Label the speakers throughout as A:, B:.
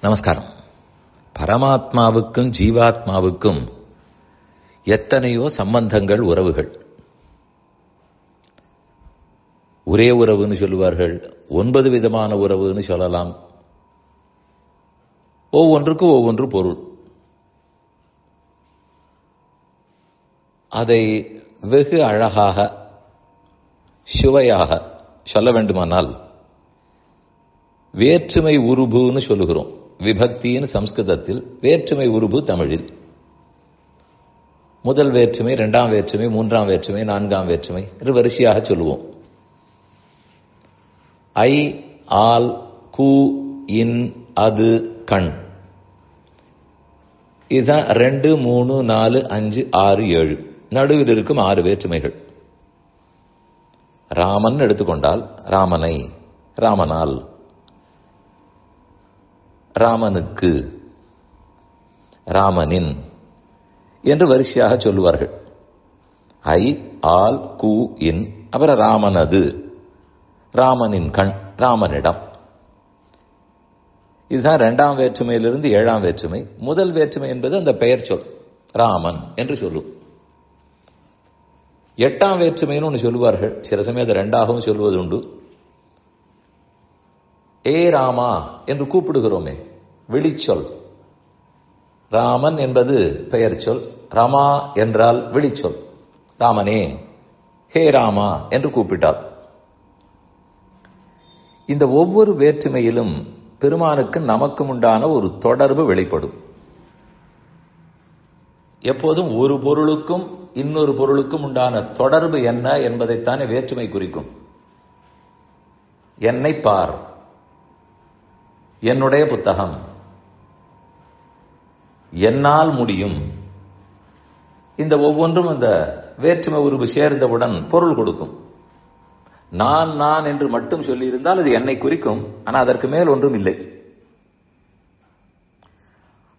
A: நமஸ்காரம். பரமாத்மாவுக்கும் ஜீவாத்மாவுக்கும் எத்தனையோ சம்பந்தங்கள் உறவுகள். ஒரே உறவுன்னு சொல்லுவார்கள். ஒன்பது விதமான உறவுன்னு சொல்லலாம். ஒவ்வொன்றுக்கும் ஒவ்வொன்று பொருள். அதை வெகு அழகாக சுவையாக சொல்ல வேண்டுமானால் வேற்றுமை உருபுன்னு சொல்லுகிறோம். விபக்தின்னு சம்ஸ்கிருதத்தில் வேற்றுமை உருபு தமிழில். முதல் வேற்றுமை இரண்டாம் வேற்றுமை மூன்றாம் வேற்றுமை நான்காம் வேற்றுமை என்று வரிசையாக சொல்லுவோம். ஐ ஆல் கு இன் அது கண். இதுதான் ரெண்டு மூணு நாலு அஞ்சு ஆறு ஏழு. நடுவில் இருக்கும் ஆறு வேற்றுமைகள். ராமன் எடுத்துக்கொண்டால் ராமனை ராமனால். ராமனுக்கு ராமனின் என்று வரிசையாக சொல்லுவார்கள். ஐ ஆல் கு இன் அப்புறம் ராமனது ராமனின் கண் ராமனிடம். இதுதான் இரண்டாம் வேற்றுமையிலிருந்து ஏழாம் வேற்றுமை. முதல் வேற்றுமை என்பது அந்த பெயர் சொல் ராமன் என்று சொல்லும். எட்டாம் வேற்றுமைன்னு ஒன்று சொல்லுவார்கள். சில சமயம் அதை ரெண்டாகவும் சொல்வது உண்டு ஏ ராமா என்று கூப்பிடுகிறோமே விழிச்சொல். ராமன் என்பது பெயர் சொல். ரமா என்றால் விழிச்சொல். ராமனே ஹே ராமா என்று கூப்பிட்டார். இந்த ஒவ்வொரு வேற்றுமையிலும் பெருமானுக்கு நமக்கும் உண்டான ஒரு தொடர்பு வெளிப்படும். எப்போதும் ஒரு பொருளுக்கும் இன்னொரு பொருளுக்கும் உண்டான தொடர்பு என்ன என்பதைத்தானே வேற்றுமை குறிக்கும். என்னை பார். என்னுடைய புத்தகம். என்னால் முடியும். இந்த ஒவ்வொன்றும் இந்த வேற்றுமை உருவு சேர்ந்தவுடன் பொருள் கொடுக்கும். நான் நான் என்று மட்டும் சொல்லியிருந்தால் அது என்னை குறிக்கும். ஆனால் அதற்கு மேல் ஒன்றும் இல்லை.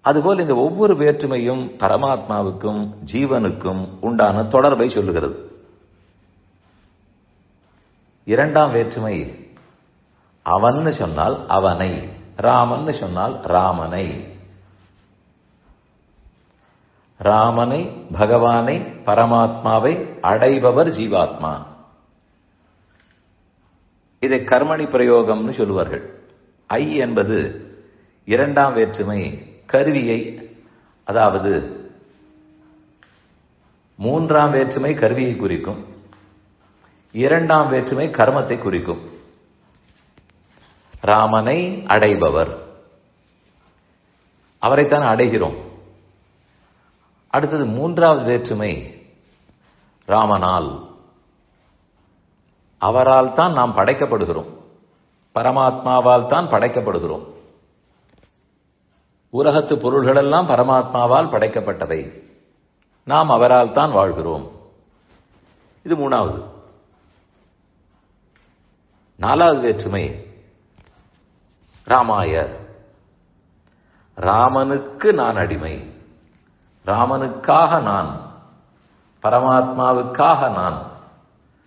A: அதுபோல் இந்த ஒவ்வொரு வேற்றுமையும் பரமாத்மாவுக்கும் ஜீவனுக்கும் உண்டான தொடர்பை சொல்லுகிறது. இரண்டாம் வேற்றுமை அவன்னு சொன்னால் அவனை. ராமன் சொன்னால் ராமனை. ராமனை பகவானை பரமாத்மாவை அடைபவர் ஜீவாத்மா. இதை கர்மணி பிரயோகம்னு சொல்லுவார்கள். ஐ என்பது இரண்டாம் வேற்றுமை கருவியை அதாவது மூன்றாம் வேற்றுமை கருவியை குறிக்கும் இரண்டாம் வேற்றுமை கர்மத்தை குறிக்கும். ராமனை அடைபவர். அவரைத்தான் அடைகிறோம். அடுத்தது மூன்றாவது வேற்றுமை ராமனால். அவரால் தான் நாம் படைக்கப்படுகிறோம். பரமாத்மாவால் தான் படைக்கப்படுகிறோம். உலகத்து பொருள்களெல்லாம் பரமாத்மாவால் படைக்கப்பட்டவை. நாம் அவரால் தான் வாழ்கிறோம். இது மூணாவது. நாலாவது வேற்றுமை ராமாயர். ராமனுக்கு நான் அடிமை. ராமனுக்காக நான். பரமாத்மாவுக்காக நான்.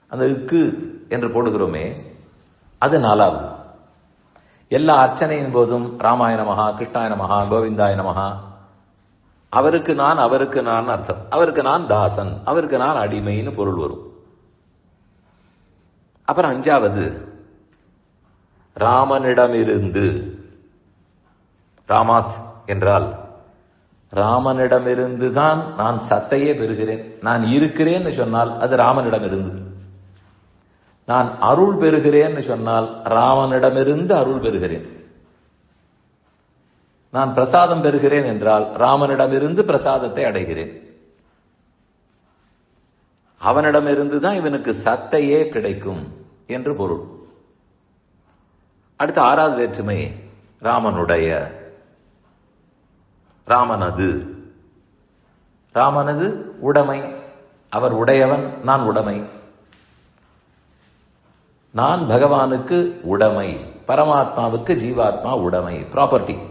A: அந்த இக்கு என்று போடுகிறோமே அது நாலாவது. எல்லா அர்ச்சனையின் போதும் ராமாயண மகா கிருஷ்ணாயன மகா கோவிந்தாய மகா அவருக்கு நான் அவருக்கு நான் அர்த்தம். அவருக்கு நான் தாசன். அவருக்கு நான் அடிமைன்னு பொருள் வரும். அப்புறம் அஞ்சாவது. ராமனிடமிருந்து. ராமாத் என்றால் ராமனிடமிருந்து தான் நான் சத்தையே பெறுகிறேன். நான் இருக்கிறேன்னு சொன்னால் அது ராமனிடமிருந்து. நான் அருள் பெறுகிறேன்னு சொன்னால் ராமனிடமிருந்து அருள் பெறுகிறேன். நான் பிரசாதம் பெறுகிறேன் என்றால் ராமனிடமிருந்து பிரசாதத்தை அடைகிறேன். அவனிடமிருந்து தான் இவனுக்கு சத்தையே கிடைக்கும் என்று பொருள். அடுத்து ஆறாவது வேற்றுமை ராமனுடைய. ராமனது. ராமனது உடைமை. அவர் உடையவன் நான் உடைமை. நான் பகவானுக்கு உடைமை பரமாத்மாவுக்கு ஜீவாத்மா உடைமை ப்ராப்பர்ட்டி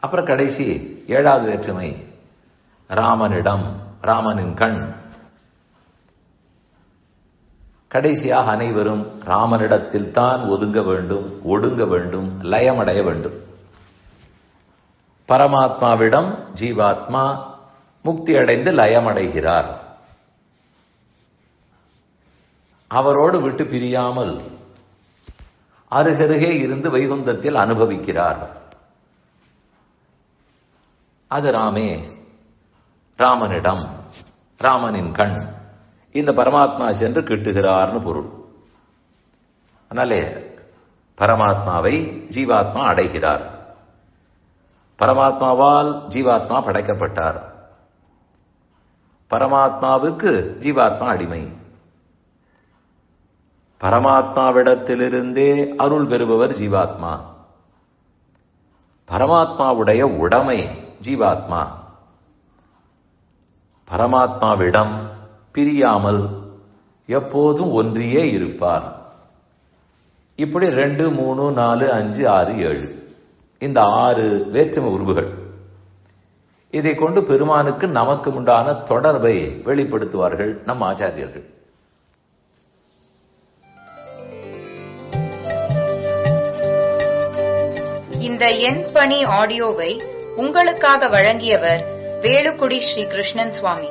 A: அப்புறம் கடைசி ஏழாவது வேற்றுமை ராமனிடம் ராமனின் கண். கடைசியாக அனைவரும் ராமனிடத்தில் தான் ஒதுங்க வேண்டும் ஒடுங்க வேண்டும் லயமடைய வேண்டும். பரமாத்மாவிடம் ஜீவாத்மா முக்தி அடைந்து லயமடைகிறார். அவரோடு விட்டு பிரியாமல் அருகருகே இருந்து வைகுந்தத்தில் அனுபவிக்கிறார். அது ராமே ராமனிடம் ராமனின் கண். இந்த பரமாத்மா சென்று கிட்டுகிறார்னு பொருள். அதனாலே பரமாத்மாவை ஜீவாத்மா அடைகிறார். பரமாத்மாவால் ஜீவாத்மா படைக்கப்பட்டார். பரமாத்மாவுக்கு ஜீவாத்மா அடிமை. பரமாத்மாவிடத்திலிருந்தே அருள் பெறுபவர் ஜீவாத்மா. பரமாத்மாவுடைய உடைமை ஜீவாத்மா. பரமாத்மாவிடம் பிரியாமல் எப்போதும் ஒன்றியே இருப்பார். இப்படி ரெண்டு மூணு நாலு அஞ்சு ஆறு ஏழு. இந்த ஆறு வேற்றுமை உருவுகள். இதை கொண்டு பெருமானுக்கு நமக்கு உண்டான தொடர்பை வெளிப்படுத்துவார்கள் நம் ஆச்சாரியர்கள்.
B: இந்த எண் பணி ஆடியோவை உங்களுக்காக வழங்கியவர் வேலுக்குடி ஸ்ரீ கிருஷ்ணன் சுவாமி.